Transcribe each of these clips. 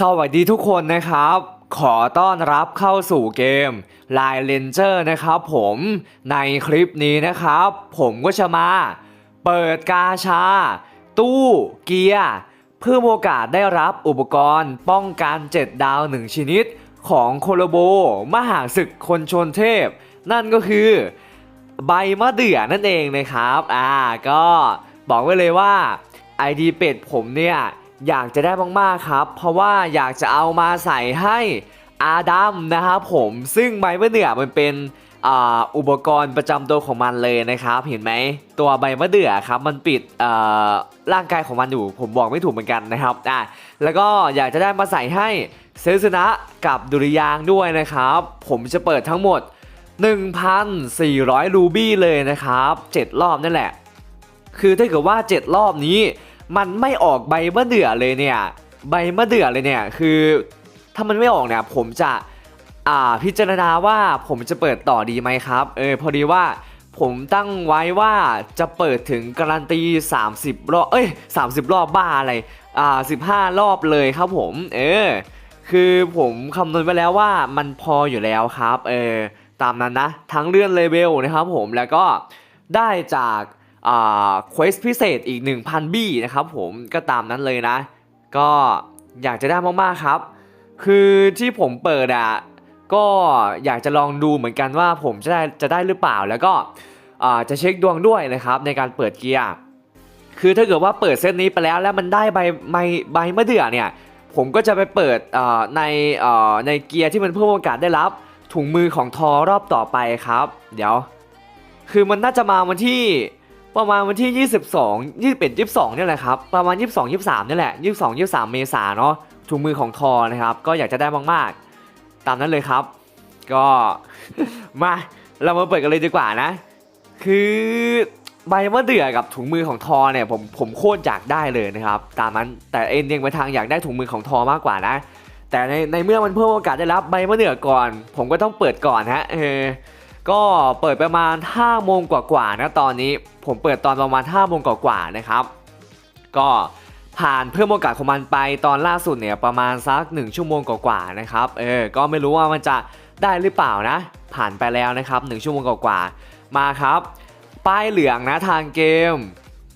สวัสดีทุกคนนะครับ ขอต้อนรับเข้าสู่เกม Line Ranger นะครับผมในคลิปนี้นะครับ ผมก็จะมา เปิดกาชา ตู้เกียร์ เพื่อโอกาสได้รับอุปกรณ์ป้องกัน 7 ดาว 1 ชนิด ของโคโลโบ มหาศึกคนชนเทพ นั่นก็คือ ใบมะเดื่อนั่นเองนะครับ อ่าก็บอกไว้เลยว่า ID เป็ดผมเนี่ย อยากจะได้มากๆครับ เพราะว่าอยากจะเอามาใส่ให้อาดัมนะครับผมซึ่งใบมะเดื่อมันเป็นอ,อุปกรณ์ประจำตัวของมันเลยนะครับ เห็นไหมตัวใบมะเดื่อครับมันปิดร่างกายของมันอยู่ผมบอกไม่ถูกเหมือนกันนะครับอ่าแล้วก็อยากจะได้มาใส่ให้เซซุนะกับดุริยางด้วยนะครับ ผมจะเปิดทั้งหมด 1,400 รูบี้เลยนะครับ 7 รอบนั่นแหละ คือถ้าเกิดว่า 7 รอบนี้ มันไม่ออกใบมะเดื่อเลยเนี่ย ใบมะเดื่อเลยเนี่ยคือ ถ้ามันไม่ออกเนี่ยผมจะอ่าพิจารณาว่าผมจะเปิดต่อดีไหมครับเออพอดีว่าผมตั้งไว้ว่าจะเปิดถึงการันตี 30 รอบ เอ้ย 30 รอบบ้าอะไร อ่า 15 รอบเลยครับผม เออ คือผมคำนวณไว้แล้วว่ามันพออยู่แล้วครับ เออ ตามนั้นนะ ทั้งเลื่อนเลเวลนะครับผม แล้วก็ได้จาก เควสพิเศษอีก 1,000 บี้นะครับผมก็ตามนั้นเลยนะ ก็อยากจะได้มากๆครับ คือที่ผมเปิดอะก็อยากจะลองดูเหมือนกันว่าผมจะได้จะได้หรือเปล่าแล้วก็จะเช็คดวงด้วยนะครับในการเปิดเกียร์คือถ้าเกิดว่าเปิดเซตนี้ไปแล้วแล้วมันได้ใบใบใบมะเดื่อเนี่ยผมก็จะไปเปิดในในเกียร์ที่มันเพิ่มโอกาสได้รับ ถุงมือของทอรอบต่อไปครับ เดี๋ยว คือมันน่าจะมาวันที่ ประมาณวันที่ 22 21 22เนี่ยแหละครับ ประมาณ 22 23เนี่ยแหละ 22 23 เมษาเนาะถุงมือของทอนะครับ ก็อยากจะได้มากๆ ตามนั้นเลยครับ ก็มาเรามาเปิดกันเลยดีกว่านะ คือใบมะเดื่อกับถุงมือของทอเนี่ยผมผมโคตรอยากได้เลยนะครับ ตามนั้นแต่เอ็นยังไปทางอยากได้ถุงมือของทอมากกว่านะ แต่ในในเมื่อมันเพิ่มโอกาสได้รับใบมะเดื่อก่อน ผมก็ต้องเปิดก่อนฮะเออ ก็เปิดประมาณ5โมงกว่าๆนะตอนนี้ผมเปิดตอนประมาณ5โมงกว่าๆนะครับ ก็ผ่านเพิ่มโอกาสของมันไปตอนล่าสุดเนี่ยประมาณสัก 1 ชั่วโมงกว่าๆนะครับเออก็ไม่รู้ว่ามันจะได้หรือเปล่านะ ผ่านไปแล้วนะครับ 1 ชั่วโมงกว่าๆมาครับ ป้ายเหลืองนะทางเกม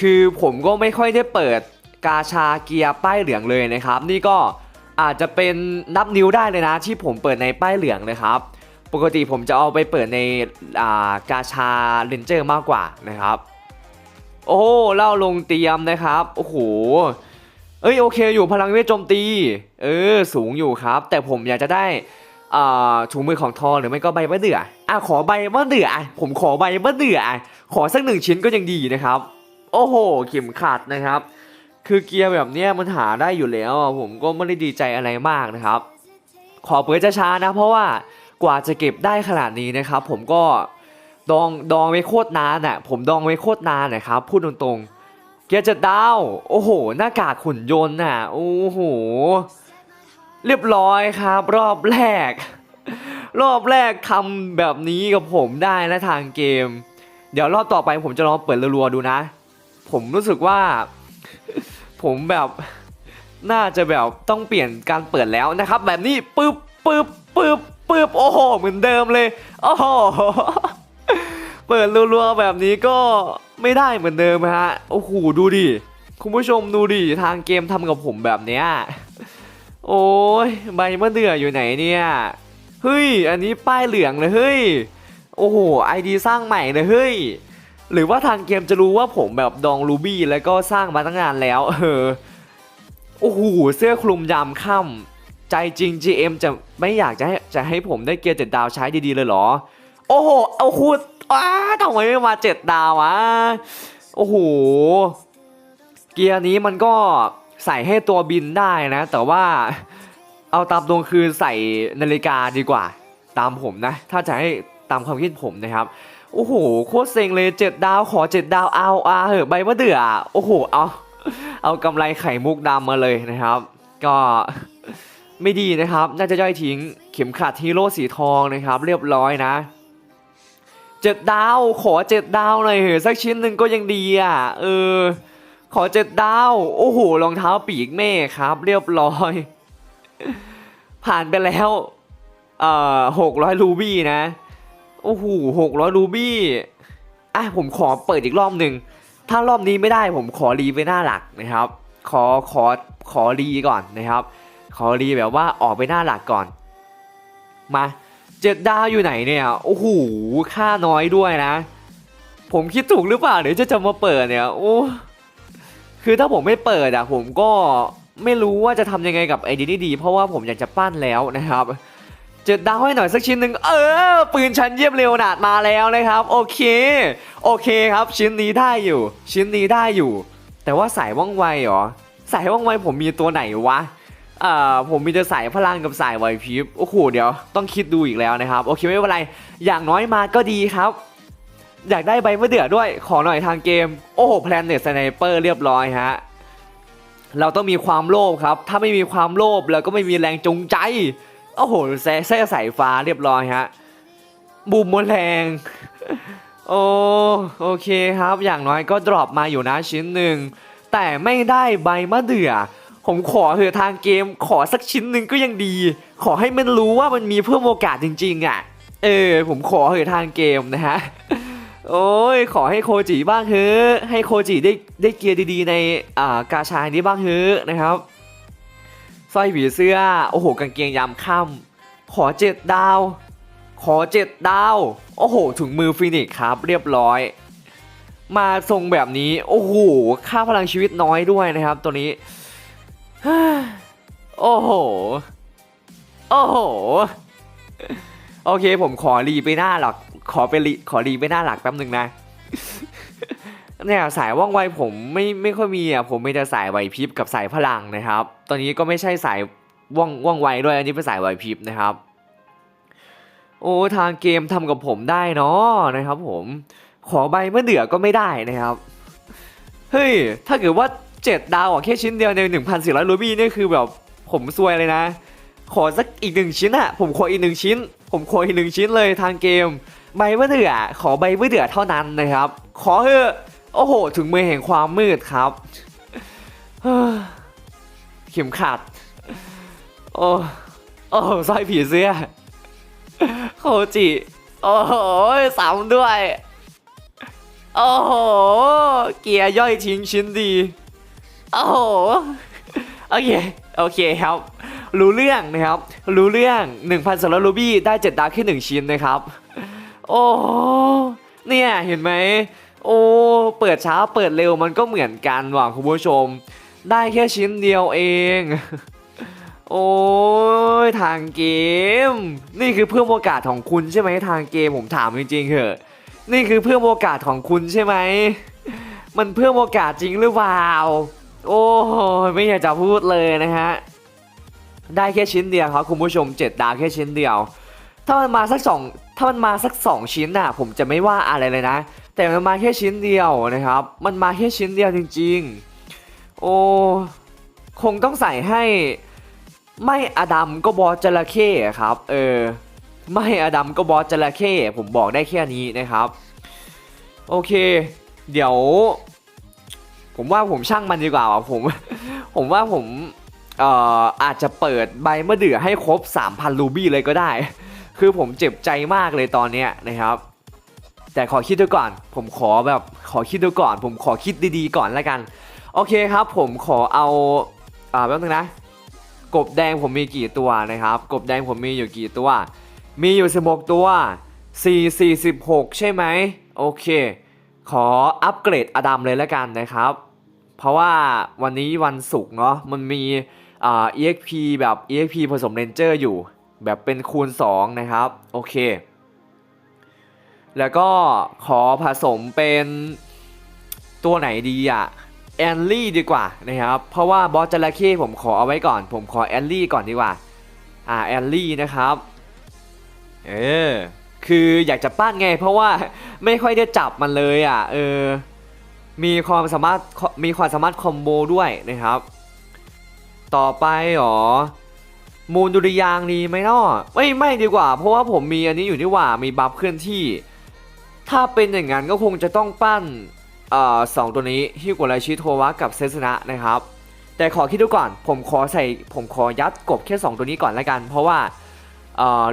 คือผมก็ไม่ค่อยได้เปิดกาชาเกียร์ป้ายเหลืองเลยนะครับ นี่ก็อาจจะเป็นนับนิ้วได้เลยนะ ที่ผมเปิดในป้ายเหลืองเลยครับ ปกติผมจะเอาไปเปิดในากาชาเลนเจอร์มากกว่านะครับ โอ้เล่าลงเตรียมนะครับ โอ้โห เอ้ยโอเคอยู่พลังเวทโจมตี เออสูงอยู่ครับ แต่ผมอยากจะได้ถุงมือของทอหรือไม่ก็ใบมะเดื่ออะขอใบมะเดื่ออะผมขอใบมะเดื่ออะขอสักหนึ่งชิ้นก็ยังดีนะครับ โอ้โหเข็มขัดนะครับ คือเกียร์แบบเนี้ยมันหาได้อยู่แล้ว ผมก็ไม่ได้ดีใจอะไรมากนะครับ ขอเปิดช้าๆนะเพราะว่า กว่าจะเก็บได้ขนาดนี้นะครับ ผมก็ดองดองไว้โคตรนานอะผมดองไว้โคตรนานนะครับพูดตรงๆเกียร์จะดาวโอ้โห หน้ากากขุนยนต์น่ะโอ้โหเรียบร้อยครับ รอบแรก รอบแรกทำแบบนี้กับผมได้นะทางเกม เดี๋ยวรอบต่อไปผมจะลองเปิดรัวๆดูนะ ผมรู้สึกว่า ผมแบบน่าจะแบบต้องเปลี่ยนการเปิดแล้วนะครับ แบบนี้ปึ๊บ ปึ๊บปึ๊บปึ๊บโอ้โห เหมือนเดิมเลย โอ้โห เปิดรัวๆแบบนี้ก็ไม่ได้เหมือนเดิมฮะ โอ้โห ดูดิ คุณผู้ชมดูดิ ทางเกมทำกับผมแบบเนี้ย โอ้ย ใบมะเดื่ออยู่ไหนเนี่ย เฮ้ย อันนี้ป้ายเหลืองเลยเฮ้ย โอ้โห ไอดีสร้างใหม่เลยเฮ้ย หรือว่าทางเกมจะรู้ว่าผมแบบดองรูบี้แล้วก็สร้างมาตั้งนานแล้ว เออ โอ้โห เสื้อคลุมยามค่ำ ใจจริง GM จะไม่อยากจะให้จะให้ผมได้เกียร์เจ็ดดาวใช้ดีๆเลยเหรอ โอ้โห เอาคูดอ้าทำไมไม่มาเจ็ดดาววะ โอ้โห เกียร์นี้มันก็ใส่ให้ตัวบินได้นะ แต่ว่าเอาตามตรงคือใส่นาฬิกาดีกว่า ตามผมนะ ถ้าจะให้ตามความคิดผมนะครับ โอ้โห โคตรเซ็งเลยเจ็ดดาวขอเจ็ดดาวเอาอาเหอะใบมะเดื่อ โอ้โห เอา เอากำไรไข่มุกดำมาเลยนะครับ ก็ ไม่ดีนะครับ น่าจะย่อยทิ้งเข็มขัดฮีโร่สีทองนะครับ เรียบร้อยนะเจ็ดดาวขอเจ็ดดาวหน่อยเหอะสักชิ้นหนึ่งก็ยังดีอะเออ ขอเจ็ดดาวโอ้โหรองเท้าปีกเมฆครับ เรียบร้อย ผ่านไปแล้วเอ่อหกร้อยรูบี้นะโอ้โหหกร้อยรูบี้อะผมขอเปิดอีกรอบหนึ่งถ้ารอบนี้ไม่ได้ผมขอรีไปหน้าหลักนะครับ ขอขอขอรีก่อนนะครับ ขอรีแบบว่าออกไปหน้าหลักก่อน มาเจ็ดดาวอยู่ไหนเนี่ย โอ้โห ค่าน้อยด้วยนะ ผมคิดถูกหรือเปล่าเดี๋ยวจะจะมาเปิดเนี่ย โอ้ คือถ้าผมไม่เปิดอะผมก็ไม่รู้ว่าจะทำยังไงกับไอเดียนี้ดี เพราะว่าผมอยากจะปั้นแล้วนะครับเจ็ดดาวให้หน่อยสักชิ้นหนึ่งเออ ปืนชั้นเยี่ยมเร็วนาดมาแล้วนะครับ โอเค โอเคครับ ชิ้นนี้ได้อยู่ ชิ้นนี้ได้อยู่ แต่ว่าสายว่องไวเหรอ สายว่องไวผมมีตัวไหนวะ อ่าผมมีแต่สายพลังกับสายไหวพริบโอ้โหเดี๋ยวต้องคิดดูอีกแล้วนะครับ โอเคไม่เป็นไร อย่างน้อยมาก็ดีครับ อยากได้ใบมะเดื่อด้วยขอหน่อยทางเกม โอ้โหแพลนเน็ตสไนเปอร์เรียบร้อยฮะเราต้องมีความโลภครับ ถ้าไม่มีความโลภเราก็ไม่มีแรงจงใจ โอ้โหแซ่แซ่สายฟ้าเรียบร้อยฮะบูมมดแรงโอ้โอเคครับ อย่างน้อยก็ดรอปมาอยู่นะชิ้นหนึ่งแต่ไม่ได้ใบมะเดื่อ ผมขอเถอะทางเกมขอสักชิ้นหนึ่งก็ยังดี ขอให้มันรู้ว่ามันมีเพิ่มโอกาสจริง ๆอะ เออ ผมขอเถอะทางเกมนะฮะ โอ้ยขอให้โคจิบ้างเถอะให้โคจิได้ได้เกียร์ดีๆ ในอ่ากาชานี้บ้างเถอะนะครับสร้อยผีเสื้อ โอ้โหกางเกงยามค่ำขอเจ็ดดาว ขอเจ็ดดาว โอ้โหถุงมือฟินิกครับเรียบร้อย มาทรงแบบนี้ โอ้โหค่าพลังชีวิตน้อยด้วยนะครับ ตัวนี้ โอ้โห โอ้โห โอเคผมขอรีไปหน้าหลัก ขอไปรีขอรีไปหน้าหลักแป๊บหนึ่งนะเนี่ยสายว่องไวผมไม่ไม่ค่อยมีอะผมมีแต่สายไหวพริบกับสายพลังนะครับ ตอนนี้ก็ไม่ใช่สายว่องว่องไวด้วยอันนี้เป็นสายไหวพริบนะครับ โอ้ทางเกมทำกับผมได้เนาะนะครับ ผมขอใบเมื่อเดือก็ไม่ได้นะครับ เฮ้ยถ้าเกิดว่า 7 ดาวอะแค่ชิ้นเดียวใน 1,400รูบี้นี่คือแบบผมซวยเลยนะ ขอสักอีกหนึ่งชิ้นอะผมขออีกหนึ่งชิ้น ผมขออีกหนึ่งชิ้นเลยทางเกม ใบเมื่อเดือขอใบเมื่อเดือเท่านั้นนะครับ ขอเถอะโอ้โห ถึงมือแห่งความมืดครับเฮ้อเข็มขัด โอ้โอ้สร้อยผีเสื้อโคจิ โอ้โหสามด้วย โอ้โห เกียร์ย่อยทิ้งชิ้นดี โอ้โหโอเคโอเคครับ รู้เรื่องนะครับ รู้เรื่อง1,000สำหรับรูบี้ได้7ดาวแค่1ชิ้นนะครับ โอ้เนี่ยเห็นไหมโอ้เปิดช้าเปิดเร็วมันก็เหมือนกันว่ะคุณผู้ชม ได้แค่ชิ้นเดียวเองโอ้ยทางเกม นี่คือเพิ่มโอกาสของคุณใช่ไหมทางเกมผมถามจริงๆเหอะนี่คือเพิ่มโอกาสของคุณใช่ไหมมันเพิ่มโอกาสจริงหรือเปล่า โอ้ไม่อยากจะพูดเลยนะฮะ ได้แค่ชิ้นเดียวครับคุณผู้ชมเจ็ดดาวแค่ชิ้นเดียว ถ้ามันมาสักสองถ้ามันมาสักสองชิ้นน่ะ ผมจะไม่ว่าอะไรเลยนะ แต่มันมาแค่ชิ้นเดียวนะครับ มันมาแค่ชิ้นเดียวจริง ๆ โอ้คงต้องใส่ให้ไม่อดัมก็บอสจระเข้ครับ เออ ไม่อดัมก็บอสจระเข้ผมบอกได้แค่นี้นะครับ โอเค เดี๋ยว ผมว่าผมช่างมันดีกว่าว่ะผม ผมว่าผมเอ่ออาจจะเปิดใบมะเดื่อให้ครบ 3,000 รูบี้เลยก็ได้ คือผมเจ็บใจมากเลยตอนเนี้ยนะครับ แต่ขอคิดดูก่อน ผมขอแบบขอคิดดูก่อน ผมขอคิดดีๆก่อนแล้วกัน โอเคครับ ผมขอเอาอ่าแป๊บนึงนะ กบแดงผมมีกี่ตัวนะครับ กบแดงผมมีอยู่กี่ตัว มีอยู่ 16 ตัว 4 46 ใช่ไหมโอเค ขออัปเกรดอดัมเลยแล้วกันนะครับ เพราะว่าวันนี้วันศุกร์เนาะมันมีอ่า EXP แบบ EXP ผสมเรนเจอร์อยู่ แบบเป็นคูณ 2 นะครับ โอเค แล้วก็ขอผสมเป็นตัวไหนดีอะแอนลี่ดีกว่านะครับ เพราะว่าบอสจระเข้ผมขอเอาไว้ก่อน ผมขอแอนลี่ก่อนดีกว่า อ่าแอนลี่นะครับ เออ คืออยากจะปั้นไง เพราะว่าไม่ค่อยได้จับมันเลยอะเออมีความสามารถมีความสามารถคอมโบด้วยนะครับ ต่อไปหรอมูลดุริยางดีไหมเนาะไม่ไม่ดีกว่า เพราะว่าผมมีอันนี้อยู่ที่ว่ามีบัฟเคลื่อนที่ ถ้าเป็นอย่างนั้นก็คงจะต้องปั้นเอ่อสองตัวนี้ฮิโกไลชิโทวะกับเซสนะนะครับ แต่ขอคิดดูก่อน ผมขอใส่ผมขอยัดกบแค่ 2 ตัวนี้ก่อนละกัน เพราะว่า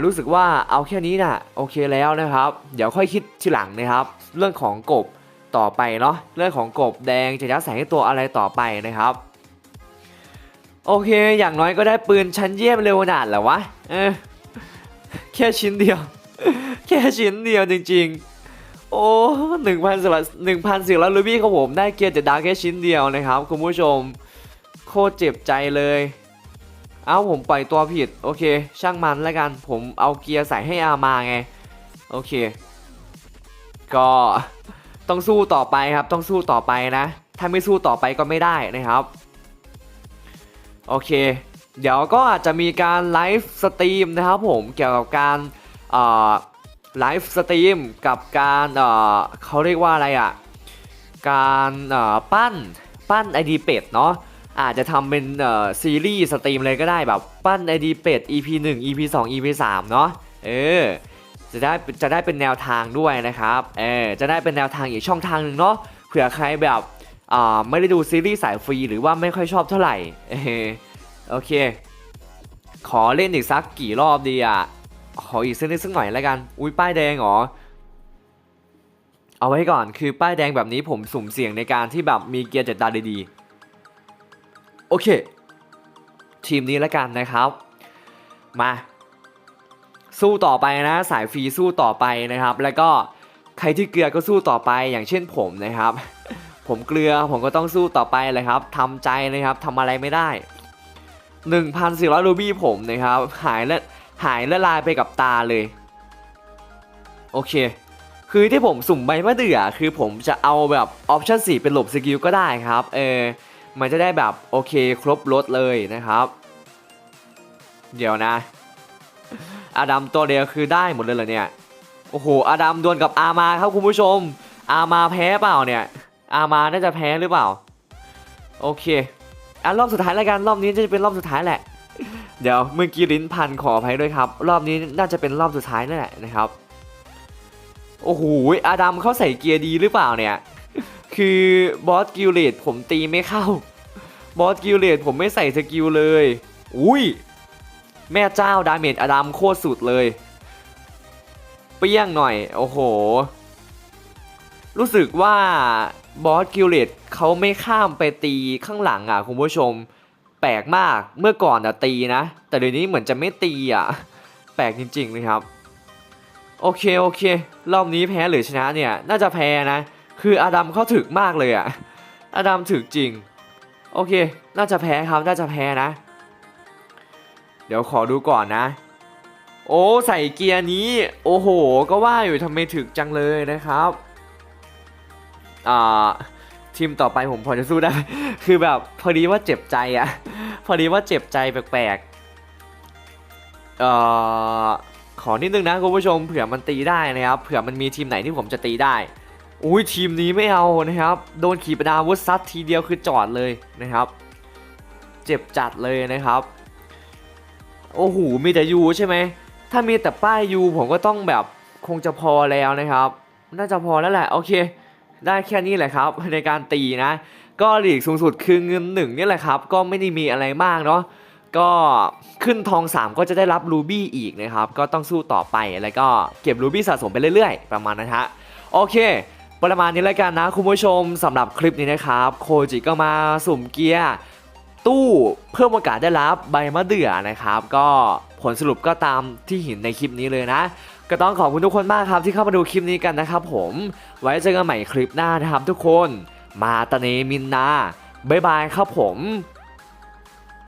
รู้สึกว่าเอาแค่นี้น่ะโอเคแล้วนะครับ เดี๋ยวค่อยคิดทีหลังนะครับ เรื่องของกบต่อไปเนาะเรื่องของกบแดงจะยัดใส่ให้ตัวอะไรต่อไปนะครับ โอเคอย่างน้อยก็ได้ปืนชั้นเยี่ยมเร็วขนาดและววะเออแค่ชิ้นเดียว แค่ชิ้นเดียวจริงๆ โอ้หนึ่งพันสิบหนึ่งพันสี่ร้อยรูบี้ของผมได้เกียร์จ็ดาแค่ชิ้นเดียวนะครับ คุณผู้ชม โคตรเจ็บใจเลย เอ้าผมปล่อยตัวผิด โอเค ช่างมันแล้วกัน ผมเอาเกียร์ใส่ให้อามาไง โอเค ก็ต้องสู้ต่อไปครับ ต้องสู้ต่อไปนะ ถ้าไม่สู้ต่อไปก็ไม่ได้นะครับ โอเค เดี๋ยวก็อาจจะมีการไลฟ์สตรีมนะครับผม เกี่ยวกับการไลฟ์สตรีมกับการเเขาเรียกว่าอะไรอะ การเอ่อปั้น ปั้น ID เป็ดเนาะ อาจจะทำเป็นเอ่อซีรีส์สตรีมเลยก็ได้แบบปั้น ID เป็ด EP 1 EP 2 EP 3 เนาะเออจะได้จะได้เป็นแนวทางด้วยนะครับเออจะได้เป็นแนวทางอีกช่องทางหนึ่งเนาะเผื่อใครแบบอ่าไม่ได้ดูซีรีส์สายฟรีหรือว่าไม่ค่อยชอบเท่าไหร่เออโอเค ขอเล่นอีกสักกี่รอบดีอะขออีกสักนิดสักหน่อยแล้วกัน อุ้ยป้ายแดงเหรอเอาไว้ก่อนคือป้ายแดงแบบนี้ผมสุ่มเสี่ยงในการที่แบบมีเกียร์เจ็ดดาวดีๆ โอเค ทีมนี้แล้วกันนะครับ มาสู้ต่อไปนะ สายฟรีสู้ต่อไปนะครับ แล้วก็ใครที่เกลือก็สู้ต่อไปอย่างเช่นผมนะครับ ผมเกลือผมก็ต้องสู้ต่อไปเลยครับทำใจนะครับทำอะไรไม่ได้ 1,400รูบี้ผมนะครับ หายและหายละลายไปกับตาเลย โอเค คือที่ผมสุ่มใบมะเดื่อคือผมจะเอาแบบออปชั่น4เป็นหลบสกิลก็ได้ครับ เออ มันจะได้แบบโอเคครบรถเลยนะครับ เดี๋ยวนะอาดัมตัวเดียวคือได้หมดเลยเหรอเนี่ยโอ้โหอาดัมดวลกับอามาครับคุณผู้ชม อามาแพ้เปล่าเนี่ย อามาน่าจะแพ้หรือเปล่า โอเคอะรอบสุดท้ายแล้วกันรอบนี้จะเป็นรอบสุดท้ายแหละ เดี๋ยวเมื่อกี้ลิ้นพันขออภัยด้วยครับ รอบนี้น่าจะเป็นรอบสุดท้ายนั่นแหละนะครับโอ้โหอาดัมเขาใส่เกียร์ดีหรือเปล่าเนี่ย คือบอสกิลเลตผมตีไม่เข้า บอสกิลเลตผมไม่ใส่สกิลเลย อุ้ย แม่เจ้าดาเมจอดัมโคตรสุดเลย เปี้ยงหน่อย โอ้โห รู้สึกว่าบอสกิลเลตเขาไม่ข้ามไปตีข้างหลังอะคุณผู้ชม แปลกมากเมื่อก่อนอะตีนะ แต่เดี๋ยวนี้เหมือนจะไม่ตีอะ แปลกจริงๆเลยครับ โอเคโอเค รอบนี้แพ้หรือชนะเนี่ย น่าจะแพ้นะ คืออาดัมเขาถึกมากเลยอะอาดัมถึกจริง โอเค น่าจะแพ้ครับ น่าจะแพ้นะ เดี๋ยวขอดูก่อนนะ โอ้ใส่เกียร์นี้ โอ้โห ก็ว่าอยู่ทำไมถึกจังเลยนะครับ อ่าทีมต่อไปผมพอจะสู้ได้ คือแบบพอดีว่าเจ็บใจอะพอดีว่าเจ็บใจแปลกๆ เอ่อ ขอนิดนึงนะคุณผู้ชมเผื่อมันตีได้นะครับ เผื่อมันมีทีมไหนที่ผมจะตีได้ อุ้ยทีมนี้ไม่เอานะครับ โดนขีปนาวุธซัดทีเดียวคือจอดเลยนะครับ เจ็บจัดเลยนะครับ โอ้โหมีแต่ยูใช่ไหม ถ้ามีแต่ป้ายยูผมก็ต้องแบบคงจะพอแล้วนะครับ น่าจะพอแล้วแหละโอเค ได้แค่นี้แหละครับในการตีนะ ก็หลีกสูงสุดคือเงินหนึ่งนี่แหละครับ ก็ไม่ได้มีอะไรมากเนาะก็ขึ้นทอง 3 ก็จะได้รับรูบี้อีกนะครับ ก็ต้องสู้ต่อไปแล้วก็เก็บรูบี้สะสมไปเรื่อยๆ ประมาณนั้นฮะโอเค ประมาณนี้แล้วกันนะคุณผู้ชมสำหรับคลิปนี้นะครับ โคจิก็มาสุ่มเกียร์ตู้เพิ่มโอกาสได้รับใบมะเดื่อนะครับ ก็ผลสรุปก็ตามที่เห็นในคลิปนี้เลยนะ ก็ต้องขอบคุณทุกคนมากครับที่เข้ามาดูคลิปนี้กันนะครับผมไว้เจอกันใหม่คลิปหน้านะครับทุกคนมาตาเนมินนาบ๊ายบายครับผม